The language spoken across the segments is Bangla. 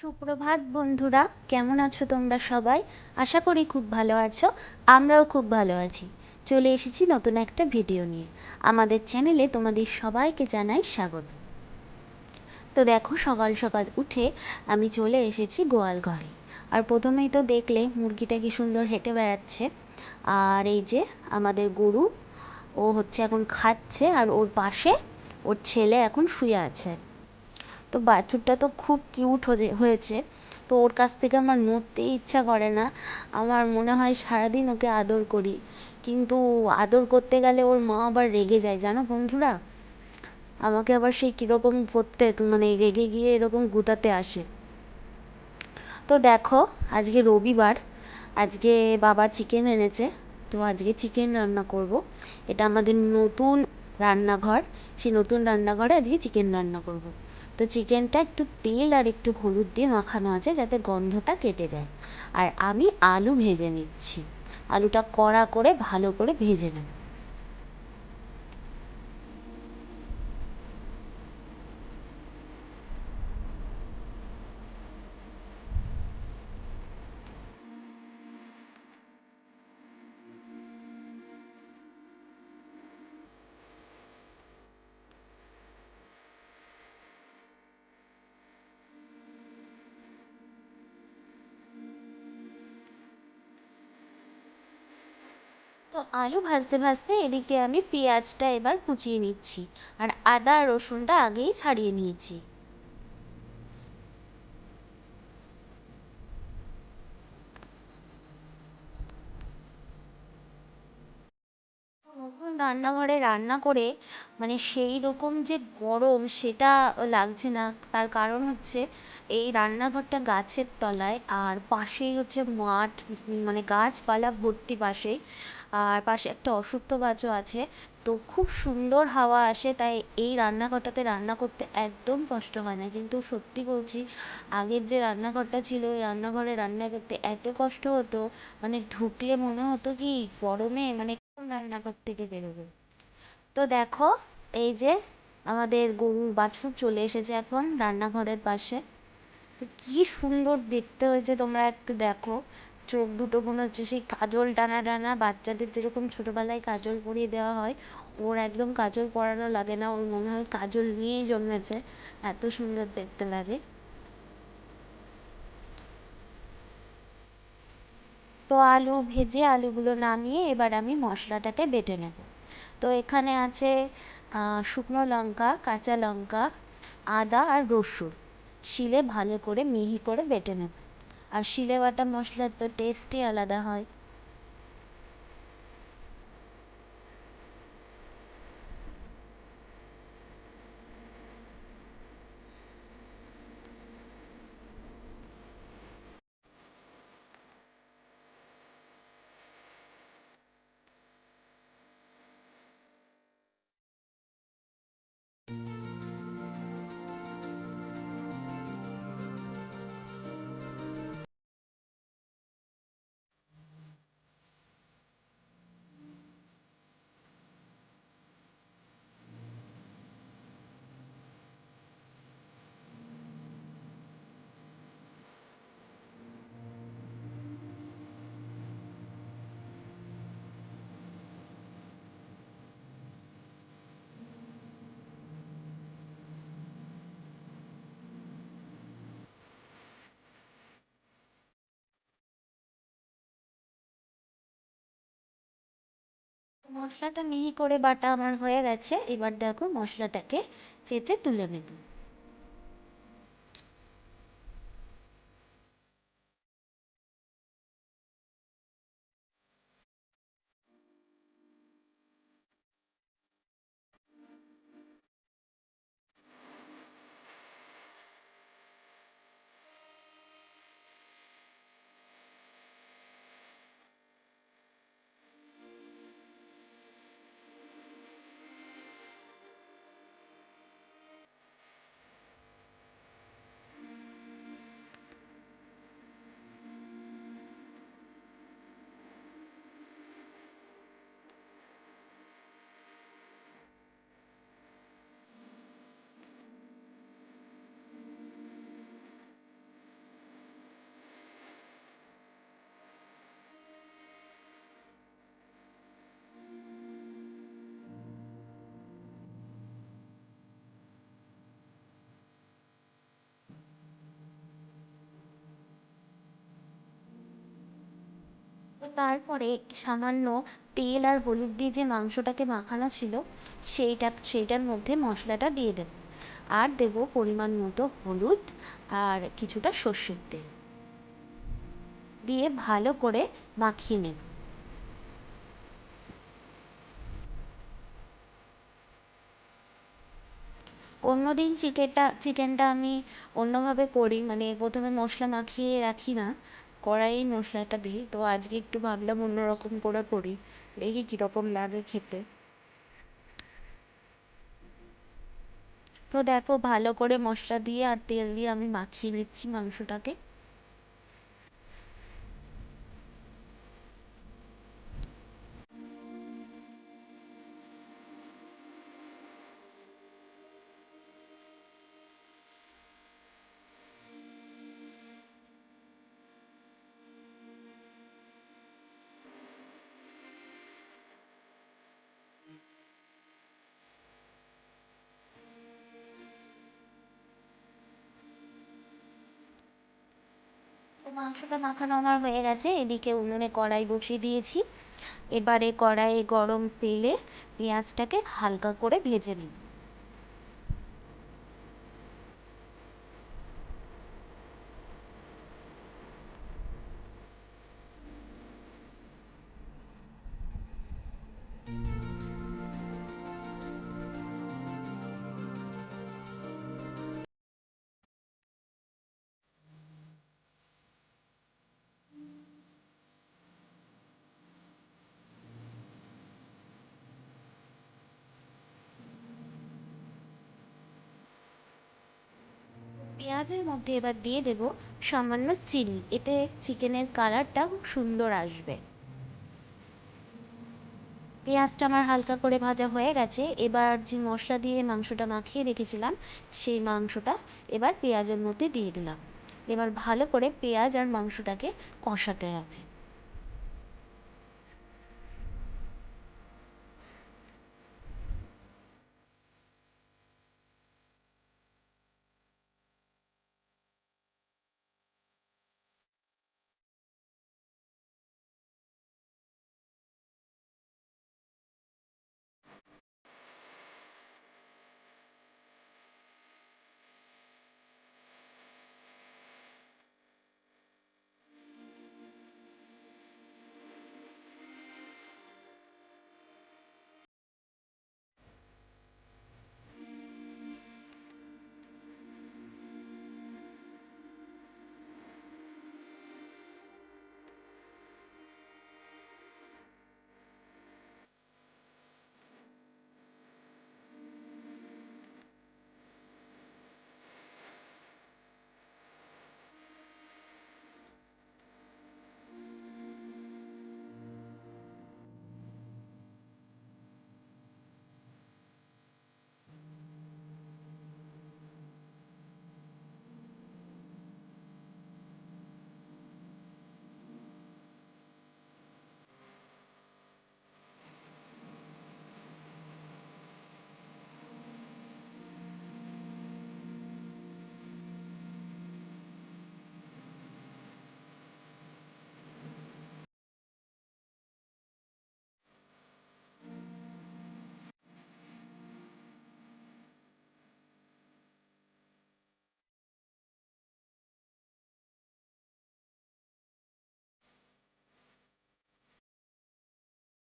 সুপ্রভাত বন্ধুরা, কেমন আছো তোমরা সবাই? আশা করি খুব ভালো আছো, আমরাও খুব ভালো আছি। চলে এসেছি নতুন একটা ভিডিও নিয়ে। আমাদের চ্যানেলে তোমাদের সবাইকে জানাই স্বাগত। তো দেখো, সকাল সকাল উঠে আমি চলে এসেছি গোয়াল ঘরে। আর প্রথমেই তো দেখলে মুরগিটা কি সুন্দর হেঁটে বেড়াচ্ছে। আর এই যে আমাদের গরু, ও হচ্ছে এখন খাচ্ছে আর ওর পাশে ওর ছেলে এখন শুয়ে আছে। তো বাছুরটা তো খুব কিউট হয়েছে। তো ওর কাছ থেকে আমার নড়তেই ইচ্ছা করে না। আমার মনে হয় সারাদিন ওকে আদর করি। কিন্তু আদর করতে গেলে ওর মা আবার রেগে যায়, জানো বন্ধুরা? আমাকে আবার সেই কীরকম করতে মানে রেগে গিয়ে এরকম গুতাতে আসে। তো দেখো, আজকে রবিবার, আজকে বাবা চিকেন এনেছে। তো আজকে চিকেন রান্না করব। এটা আমাদের নতুন রান্নাঘর। সেই নতুন রান্নাঘরে আজকে চিকেন রান্না করব। তো চিকেনটা একটু তেল আর একটু হলুদ দিয়ে মাখানো আছে যাতে গন্ধটা কেটে যায়। আর আমি আলু ভেজে নিচ্ছি। আলুটা কড়া করে ভালো করে ভেজে নেব। তো আলু ভাজতে ভাজতে এদিকে আমি পেঁয়াজটা এবার কুচিয়ে নিচ্ছি আর আদা, রসুনটা আগেই ছাড়িয়ে নিয়েছি। রান্নাঘরে রান্না করে মানে সেই রকম যে গরম সেটা লাগছে না। তার কারণ হচ্ছে এই রান্নাঘরটা গাছের তলায় আর পাশেই হচ্ছে মাঠ মানে গাছপালা ভর্তি পাশেই। আর পাশে একটা অশ্বত্থ গাছও আছে। তো খুব সুন্দর হাওয়া আসে, তাই এই রান্নাঘরটাতে রান্না করতে একদম কষ্ট হয় না। কিন্তু সত্যি বলছি, আগের যে রান্নাঘরটা ছিল ওই রান্নাঘরে রান্না করতে এত কষ্ট হতো মানে ঢুকলে মনে হতো কি গরমে মানে রান্নাঘর থেকে বেরোবে। তো দেখো, এই যে আমাদের গরুর বাছুর চলে এসেছে এখন রান্নাঘরের পাশে। কি সুন্দর দেখতে হয়েছে, তোমরা একটু দেখো। চোখ দুটো মনে হচ্ছে সেই কাজল টানা টানা, বাচ্চাদের যেরকম ছোটোবেলায় কাজল পরিয়ে দেওয়া হয়, ওর একদম কাজল পরানো লাগে না, ওর মনে হয় কাজল নিয়েই জন্মেছে, এত সুন্দর দেখতে লাগে। তো আলু ভেজে আলুগুলো নামিয়ে এবার আমি মশলাটাকে বেটে নেব। তো এখানে আছে শুকনো লঙ্কা, কাঁচা লঙ্কা, আদা আর রসুন, শিলে ভালো করে মিহি করে বেটে নেব। আর শিলে বাটা মশলার তো টেস্টই আলাদা হয়। মশলাটা মিহি করে বাটা আমার হয়ে গেছে। এবার দেখো মশলাটাকে চেঁচে তুলে নেব। তারপরে সামান্য তেল আর হলুদ দিয়ে যে মাংসটাকে মাখানো ছিল, সেইটা, সেইটার মধ্যে মশলাটা দিয়ে দেব। আর দেব পরিমাণ মতো হলুদ আর কিছুটা সর্ষের তেল। দিয়ে ভালো করে মাখিয়ে নেব। অন্যদিন চিকেনটা চিকেনটা আমি অন্যভাবে করি মানে প্রথমে মশলা মাখিয়ে রাখি না। কড়াইয়ে মশলাটা দিই। তো আজকে একটু ভাবলাম অন্য রকম করে করি। দেখি কীরকম লাগে খেতে। তো দেখো ভালো করে মশলা দিয়ে আর তেল দিয়ে আমি মাখিয়ে নিচ্ছি মাংসটাকে। তো মাংসটা মাখানো আমার হয়ে গেছে। এদিকে উনুনে কড়াই বসিয়ে দিয়েছি। এবারে কড়াইয়ে গরম তেলে পেঁয়াজটাকে হালকা করে ভেজে নিই পেঁয়াজের মধ্যে এবার দিয়ে দেব সামান্য চিনি। এতে চিকেনের কালারটা খুব সুন্দর আসবে। পেঁয়াজটা আমার হালকা করে ভাজা হয়ে গেছে। এবার যে মশলা দিয়ে মাংসটা মাখিয়ে রেখেছিলাম, সেই মাংসটা এবার পেঁয়াজের মধ্যে দিয়ে দিলাম। এবার ভালো করে পেঁয়াজ আর মাংসটাকে কষাতে হবে।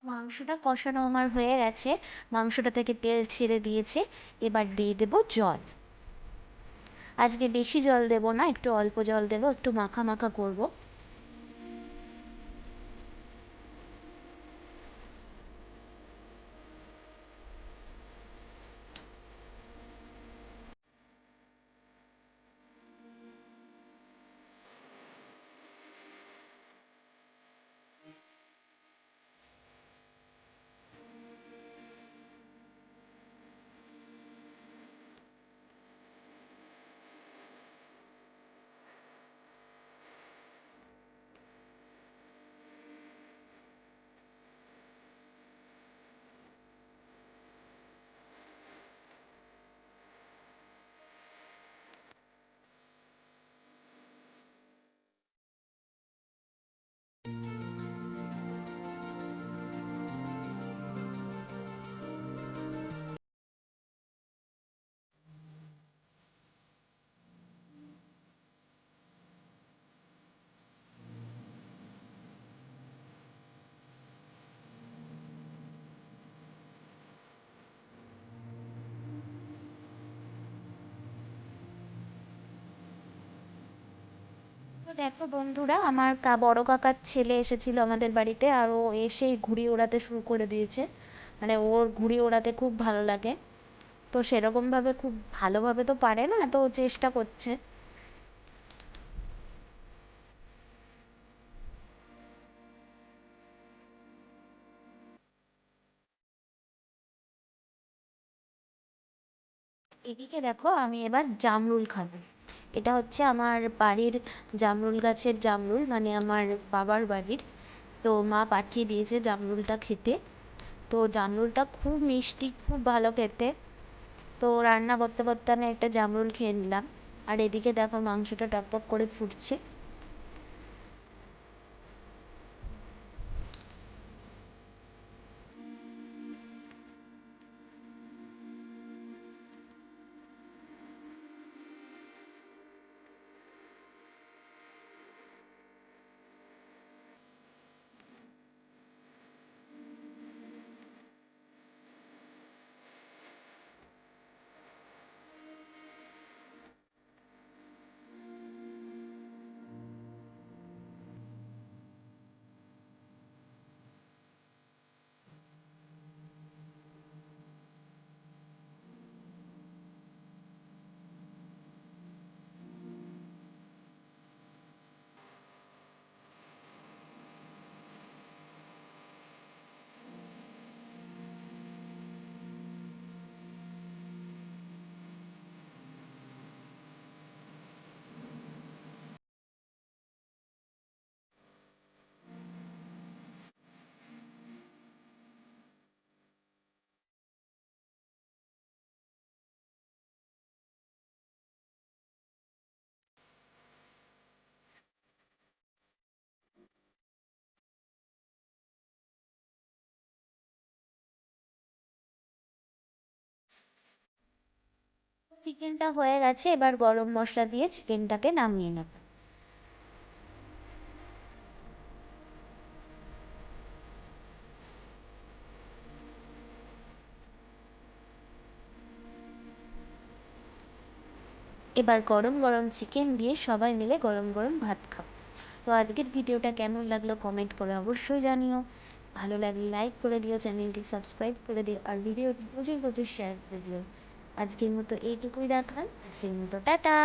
মাংসটা কষানো আমার হয়ে গেছে। মাংসটা থেকে তেল ছেড়ে দিয়েছে। এবার দিয়ে দেব জল। আজকে বেশি জল দেব না, একটু অল্প জল দেব, একটু মাখা মাখা করব। তো দেখো বন্ধুরা, আমার কা, বড় কাকার ছেলে এসেছিল আমাদের বাড়িতে, আর ও এসেই ঘুড়ি ওড়াতে শুরু করে দিয়েছে। মানে ওর ঘুড়ি ওড়াতে খুব ভালো লাগে। তো সেরকমভাবে খুব ভালোভাবে তো পারে না, তো চেষ্টা করছে। এদিকে দেখো, আমি এবার জামরুল খাব। এটা হচ্ছে আমার বাড়ির জামরুল গাছের জামরুল মানে আমার বাবার বাড়ির। তো মা পাঠিয়ে দিয়েছে জামরুলটা খেতে। তো জামরুলটা খুব মিষ্টি, খুব ভালো খেতে। তো রান্না করতে করতে আমি একটা জামরুল খেয়ে নিলাম। আর এদিকে দেখো মাংসটা টকবক করে ফুটছে। চিকেনটা হয়ে গেছে, এবার গরম মশলা দিয়ে চিকেনটাকে নামিয়ে নেব। এবার গরম গরম চিকেন দিয়ে সবাই মিলে গরম গরম ভাত খাব। তো আজকের ভিডিওটা কেমন লাগল কমেন্ট করে অবশ্যই জানিও। ভালো লাগলে লাইক করে দিও, চ্যানেলটি সাবস্ক্রাইব করে দিও, আর ভিডিওটি প্রচুর প্রচুর শেয়ার করে দিও। আজকের মতো এইটুকুই রাখলাম আজকের মতো টাটা